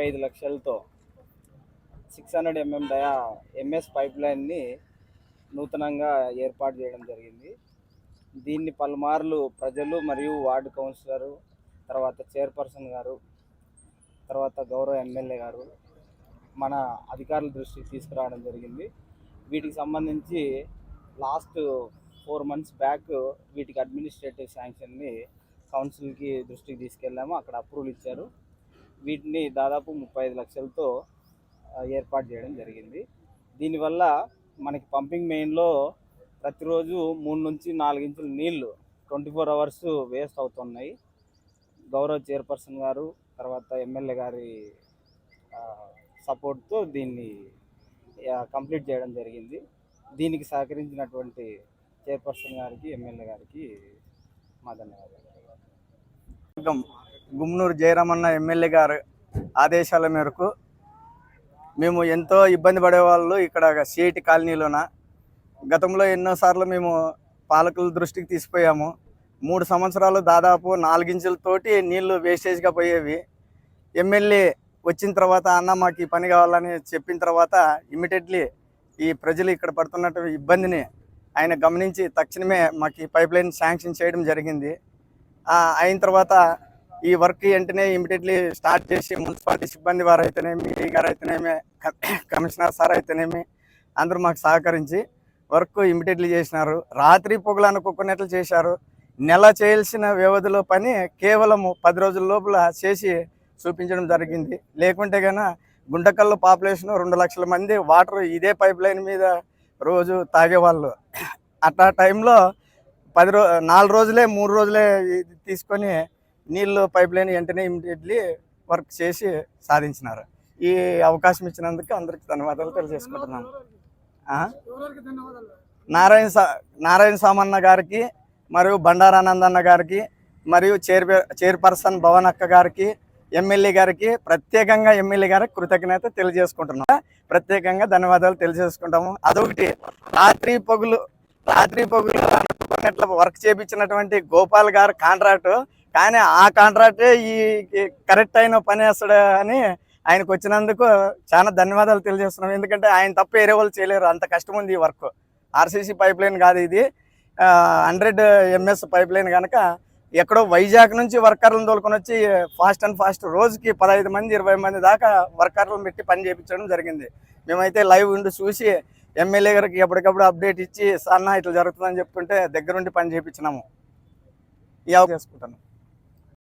ముప్పై ఐదు లక్షలతో six hundred MM dia MS pipe లైన్ని నూతనంగా ఏర్పాటు చేయడం జరిగింది. దీన్ని పలుమార్లు ప్రజలు మరియు వార్డు కౌన్సిలరు తర్వాత చైర్పర్సన్ గారు తర్వాత గౌరవ ఎమ్మెల్యే గారు మన అధికారుల దృష్టికి తీసుకురావడం జరిగింది. వీటికి సంబంధించి లాస్ట్ ఫోర్ మంత్స్ బ్యాక్ వీటికి అడ్మినిస్ట్రేటివ్ శాంక్షన్ని కౌన్సిల్కి దృష్టికి తీసుకెళ్ళాము. అక్కడ అప్రూవల్ ఇచ్చారు. వీటిని దాదాపు ముప్పై ఐదు లక్షలతో ఏర్పాటు చేయడం జరిగింది. దీనివల్ల మనకి పంపింగ్ మెయిన్లో ప్రతిరోజు మూడు నుంచి నాలుగు ఇంచుల నీళ్ళు ట్వంటీ ఫోర్ అవర్స్ వేస్ట్ అవుతున్నాయి. గౌరవ చైర్పర్సన్ గారు తర్వాత ఎమ్మెల్యే గారి సపోర్ట్తో దీన్ని కంప్లీట్ చేయడం జరిగింది. దీనికి సహకరించినటువంటి చైర్పర్సన్ గారికి ఎమ్మెల్యే గారికి మా ధన్యవాదాలు. వర్గం గుమ్నూరు జయరామన్న ఎమ్మెల్యే గారు ఆదేశాల మేరకు మేము ఎంతో ఇబ్బంది పడేవాళ్ళు ఇక్కడ సిఐటి కాలనీలోన. గతంలో ఎన్నోసార్లు మేము పాలకుల దృష్టికి తీసిపోయాము. మూడు సంవత్సరాలు దాదాపు నాలుగించులతోటి నీళ్ళు వేస్టేజ్గా పోయేవి. ఎమ్మెల్యే వచ్చిన తర్వాత అన్న మాకు ఈ పని కావాలని చెప్పిన తర్వాత ఇమీడియట్లీ ఈ ప్రజలు ఇక్కడ పడుతున్నట్టు ఇబ్బందిని ఆయన గమనించి తక్షణమే మాకు ఈ పైప్ లైన్ శాంక్షన్ చేయడం జరిగింది. అయిన తర్వాత ఈ వర్క్ వెంటనే ఇమీడియట్లీ స్టార్ట్ చేసి మున్సిపాలిటీ సిబ్బంది వారు అయితేనేమి ఈ గారు అయితేనేమి కమిషనర్ సార్ అయితేనేమి అందరూ మాకు సహకరించి వర్క్ ఇమీడియట్లీ చేసినారు. రాత్రి పొగలు అనుకున్నట్లు చేశారు. నెల చేయాల్సిన వ్యవధిలో పని కేవలం పది రోజుల లోపల చేసి చూపించడం జరిగింది. లేకుంటే కన్నా గుంటకల్లు పాపులేషన్ రెండు లక్షల మంది వాటర్ ఇదే పైప్ లైన్ మీద రోజు తాగేవాళ్ళు. అట్లా టైంలో పది రో నాలుగు రోజులే మూడు రోజులే ఇది తీసుకొని నీళ్ళు పైప్ లైన్ వెంటనే ఇమీడియట్లీ వర్క్ చేసి సాధించినారు. ఈ అవకాశం ఇచ్చినందుకు అందరికి ధన్యవాదాలు తెలియజేసుకుంటున్నాను. నారాయణ సా నారాయణ సామన్న గారికి మరియు బండారానందన్న గారికి మరియు చైర్ చైర్పర్సన్ భవన్ అక్క గారికి ఎమ్మెల్యే గారికి ప్రత్యేకంగా ఎమ్మెల్యే గారికి కృతజ్ఞత తెలియజేసుకుంటున్నాం ప్రత్యేకంగా ధన్యవాదాలు తెలియజేసుకుంటాము. అదొకటి. రాత్రి పొగులు రాత్రి పొగులు అనుకున్నట్లు వర్క్ చేపించినటువంటి గోపాల్ గారు కాంట్రాక్ట్ కానీ ఆ కాంట్రాక్టే ఈ కరెక్ట్ అయిన పని వేస్తాడు అని ఆయనకు వచ్చినందుకు చాలా ధన్యవాదాలు తెలియజేస్తున్నాం. ఎందుకంటే ఆయన తప్ప వేరే వాళ్ళు చేయలేరు. అంత కష్టం ఉంది ఈ వర్క్. ఆర్సీసీ పైప్ లైన్ కాదు ఇది. హండ్రెడ్ ఎంఎస్ పైప్ లైన్ కనుక ఎక్కడో వైజాగ్ నుంచి వర్కర్లను తోలుకొని వచ్చి ఫాస్ట్ అండ్ ఫాస్ట్ రోజుకి పదహైదు మంది ఇరవై మంది దాకా వర్కర్లను పెట్టి పని చేయించడం జరిగింది. మేమైతే లైవ్ ఉండి చూసి ఎమ్మెల్యే గారికి ఎప్పటికప్పుడు అప్డేట్ ఇచ్చి సన్న ఇట్లా జరుగుతుందని చెప్పుకుంటే దగ్గరుండి పని చేయించినాము. ఈ అవకాశం చేసుకుంటాను